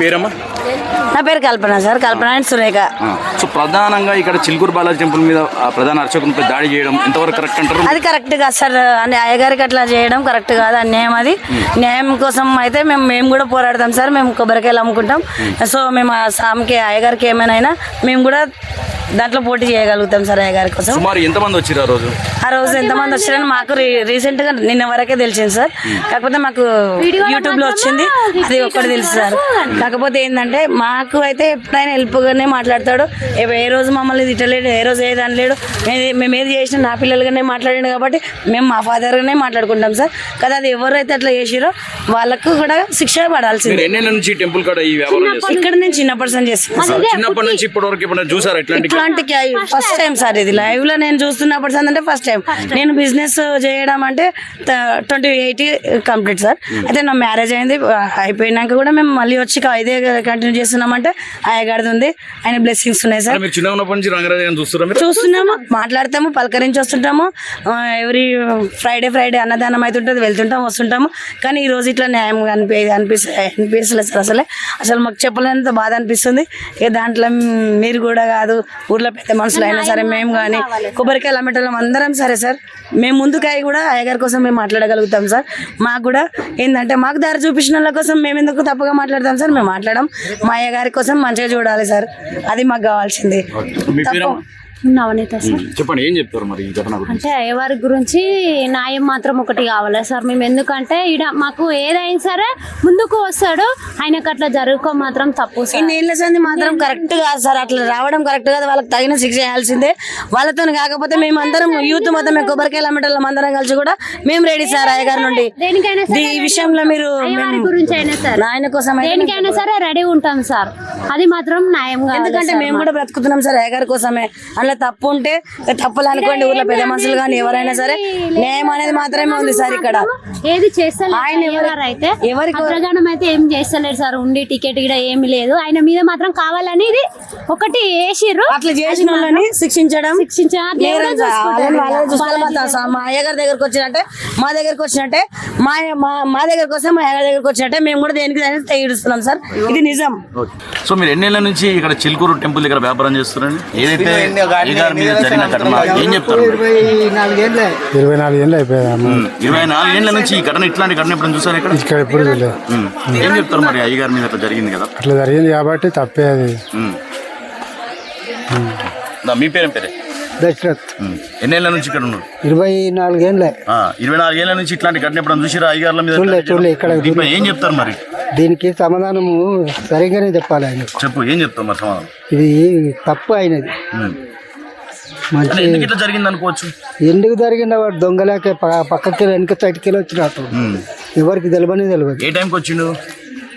పేరమ్మా? నా పేరు Kalpana sir Kalpana and Surekha. So ప్రధానంగా ఇక్కడ చిలుకూరు బాలాజీ టెంపుల్ మీద ఆ ప్రధాన అర్చకునిపై దాడి చేయడం ఎంతవరకు కరెక్ట్ అంటారు? అది కరెక్ట్ కాదు సార్ అని అయ్యగారికి అట్లా చేయడం కరెక్ట్ కాదు అన్యాయం అది. న్యాయం కోసం అయితే మేము మేము కూడా పోరాడతాం సార్ మేము కొబ్బరికాయలు అమ్ముకుంటాం. సో మేము ఆ స్వామికి అయ్యగారికి ఏమైనా మేము కూడా దాంట్లో పోటీ చేయగలుగుతాం సార్ అయ్యగారి కోసం. సుమారు ఎంతమంది వచ్చారు ఆ రోజు? ఆ రోజు ఎంతమంది వచ్చారని మాకు రీ- రీసెంట్గా నిన్న వరకే తెలిసింది సార్. కాకపోతే మాకు యూట్యూబ్లో వచ్చింది. అది ఒక్కటి తెలుసు సార్. కాకపోతే ఏంటంటే మాకు అయితే ఎప్పుడైనా హెల్ప్ గానే మాట్లాడతాడు. ఏ- రోజు మమ్మల్ని తిట్టలేడు ఏ రోజు ఏది అనలేడు మేము ఏది చేసినా నా పిల్లలుగానే మాట్లాడాడు కాబట్టి మేము మా ఫాదర్ గానే మాట్లాడుకుంటాం సార్. కదా అది ఎవరైతే అట్లా చేసిరో వాళ్ళకు కూడా శిక్ష పడాల్సింది. మీరు ఎన్నేళ్ళ నుంచి ఈ టెంపుల్ కాడ ఈ వ్యాపారం చేస్తారు ఇక్కడ నేను చిన్నప్పటి నుంచి చేస్తున్నాను సార్. చిన్నప్పటి నుంచి ఇప్పటి వరకు ఇప్పుడు చూసారు ఇట్లాంటి ఇట్లాంటి ఫస్ట్ టైం సార్ ఇది. లైవ్లో నేను చూస్తున్నప్పుడు సార్ అంటే ఫస్ట్ టైం నేను బిజినెస్ చేయడం అంటే ట్వంటీ ఎయిట్ కంప్లీట్ సార్. అయితే నా మ్యారేజ్ అయింది అయిపోయినాక కూడా మేము మళ్ళీ వచ్చి ఇదే కంటిన్యూ చేస్తున్నామంటే అయ్యగారిది ఉంది. ఆయన బ్లెస్సింగ్స్ ఉన్నాయి సార్. చూస్తున్నాము మాట్లాడతాము పలకరించి వస్తుంటాము. ఎవ్రీ ఫ్రైడే ఫ్రైడే అన్నదానం అవుతుంటుంది వెళ్తుంటాం వస్తుంటాము. కానీ ఈ రోజు ఇట్లా న్యాయం అనిపి అనిపిస్తు అనిపిస్తలేదు సార్ అసలే. అసలు మాకు చెప్పలేనంత బాధ అనిపిస్తుంది. ఇక దాంట్లో మీరు కూడా కాదు ఊర్లో పెద్ద మనుషులు అయినా సరే మేము కానీ కొబ్బరికాయలు అమ్మటం అందరం సరే సార్. మేము ముందుకాయ కూడా అయ్యగారి కోసం మేము మాట్లాడగలుగుతాం సార్. మాకు కూడా ఏంటంటే మాకు దారి చూపించిన వాళ్ళ కోసం మేము ఎందుకు తప్పుగా మాట్లాడతాం సార్? మేము మాట్లాడడం మా అయ్యగారి కోసం మంచిగా చూడాలి సార్. అది మాకు కావాల్సింది. నవనీత సార్. చెప్పండి ఏం చెప్తారు మరి ఈ ఘటన గురించి? అంటే అయ్యవారి గురించి న్యాయం మాత్రం ఒకటి కావాలి సార్? మేము ఎందుకంటే ఈడ మాకు ఏదైనా సరే ముందుకు వస్తాడు ఆయనకు అట్లా జరుగుకో మాత్రం తప్పు సంది మాత్రం కరెక్ట్ కాదు సార్. అట్లా రావడం కరెక్ట్ కాదు. వాళ్ళకి తగిన శిక్ష చేయాల్సిందే వాళ్ళతో కాకపోతే మేమందరం యూత్ మొత్తం మేము కొబ్బరికాయలు అమ్మటం అందరం కలిసి కూడా మేము రెడీ సార్ అయ్యగారి నుండి. దేనికైనా సరే ఈ విషయంలో మీరు గురించి అయినా సరే. నాయన కోసం దేనికైనా సరే రెడీ ఉంటాం సార్. అది మాత్రం న్యాయంగా ఎందుకంటే మేము కూడా బ్రతుకుతున్నాం సార్ అయ్యగారి కోసమే. అందులో తప్పు ఉంటే తప్పులు అనుకోండి ఊర్లో పెద్ద మనుషులు కానీ ఎవరైనా సరే. న్యాయం అనేది మాత్రమే ఉంది సార్ ఇక్కడ. ఏది చేస్తలేదు ఆయన ఎవరి- అయ్యవారు అయితే ఎవరికి- అగ్రగణం అయితే ఏం చేస్తలేరు సార్ ఉండి టికెట్ కూడా ఏమి లేదు. ఆయన మీద మాత్రం కావాలని ఇది ఒకటి వేసిర్రు అట్లా చేసిన వాళ్ళని శిక్షించడం. శిక్షించా దేవుడే నేరం సార్. వాళ్ళని చూసుకుంటాడు. వాళ్ళని చూసుకోవాలి. మా అయ్యగారి దగ్గరకు వచ్చినట్టే మా దగ్గరకు వచ్చినట్టే మా మా మా దగ్గరకు వస్తే మా అయ్యగారి దగ్గరకు వచ్చినట్టే మేము కూడా దేనికి దానికి తెగిడుస్తున్నాం సార్. ఇది నిజం. సో మీరు ఎన్నేళ్ళ నుంచి ఇక్కడ చిలుకూరు టెంపుల్ దగ్గర వ్యాపారం చేస్తున్నారండి? ఏదైతే మీద జరిగిన ఘటన ఏం చెప్తారు? మీరు? ఇరవై నాలుగు ఏళ్ళు ఇరవై నాలుగేళ్ళ నుంచి ఈ ఘటన ఇట్లాంటి ఘటన ఎప్పుడు చూసారు ఇక్కడ? ఇక్కడ ఎప్పుడు చూడలేదు. ఏం చెప్తారు మరి అయ్యగారి మీద అట్లా జరిగింది కదా? అట్లా జరిగింది కాబట్టి తప్పే అది. మీ పేరేం పేరే? దశరథ్. ఎన్నేళ్ళ నుంచి ఇక్కడ ఉన్నారు ఇరవై నాలుగేళ్ళే ఇరవై నాలుగేళ్ళ నుంచి ఇట్లాంటి ఘటన చూసిరా? అయ్యగారుల మీద చూడలే, చూడలే, ఇక్కడ ఏం చెప్తారు మరి? దీనికి సమాధానము సరిగ్గానే చెప్పాలి ఆయన చెప్పు ఏం చెప్తారు మరి సమాధానం? ఇది తప్పు అయినది. మంచి ఎందుకు ఇట్లా జరిగింది అనుకోవచ్చు? ఎందుకు జరిగిందో వాడు దొంగలేక పక్కకి వెనక సైడ్కి వచ్చినట్టు. ఉమ్. ఎవరికి తెలియని తెలియదు ఏ టైంకి వచ్చిండు?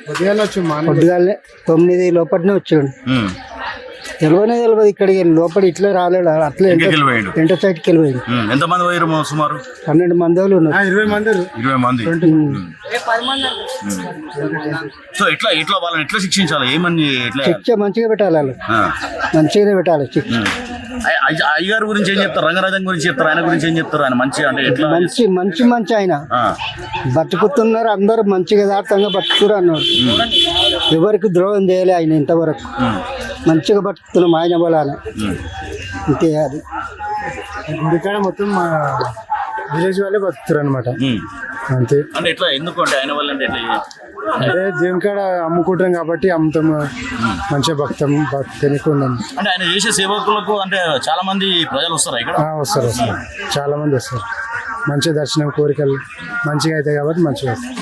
పొద్దుగాలనే తొమ్మిది లోపలనే వచ్చాడు. ఉమ్. తెలియనే తెలియదు ఇక్కడికి లోపల ఇట్లా రాలేడు అట్లా ఇంటికి వెళ్ళిపోయాడు? ఎంట సైడ్కి వెళ్ళిపోయింది ఉమ్. ఎంతమంది పోయారు సుమారు? పన్నెండు మంది వాళ్ళు ఉన్నారు. ఇరవై మంది ఇరవై మంది. సో ఎట్లా ఎట్లా వాళ్ళని ఎట్లా శిక్షించాలి? ఏమని శిక్ష మంచిగా పెట్టాలి వాళ్ళు. మంచిగానే పెట్టాలి శిక్ష. ఉమ్. అయ్య- అయ్య- అయ్యగారి గురించి ఏం చెప్తారు? రంగరాజన్ గురించి చెప్తారు? ఆయన గురించి ఏం చెప్తారు? ఆయన మంచి అంటే ఎట్లా? మంచి మంచి మంచి ఆయన. బతుకుతున్నారు అందరూ మంచిగా యథార్థంగా బతుకుతున్నారు అన్నాడు. ఎవరికి ద్రోహం చేయలే ఆయన ఇంతవరకు. మంచిగా బతుకుతున్నాం ఆయన బలాన ఉమ్. అంతే అది. గుడికాడ మొత్తం మా విలేజ్ వాళ్ళే బతుకుతారు అనమాట. అంతే. అంటే ఎట్లా ఎందుకు అంటే ఆయన వల్ల అంటే ఎట్లా అంటే దేవుని కాడ అమ్ముకుంటాం కాబట్టి అమ్ముతాం. మంచిగా భక్తం ఉందాం అంటే ఆయన చేసే సేవకులకు అంటే చాలా మంది ప్రజలు వస్తారా ఇక్కడ? ఆ, వస్తారు వస్తారు. చాలా మంది వస్తారు. మంచి దర్శనం కోరికలు మంచిగా అవుతాయి కాబట్టి మంచిగా వస్తారు.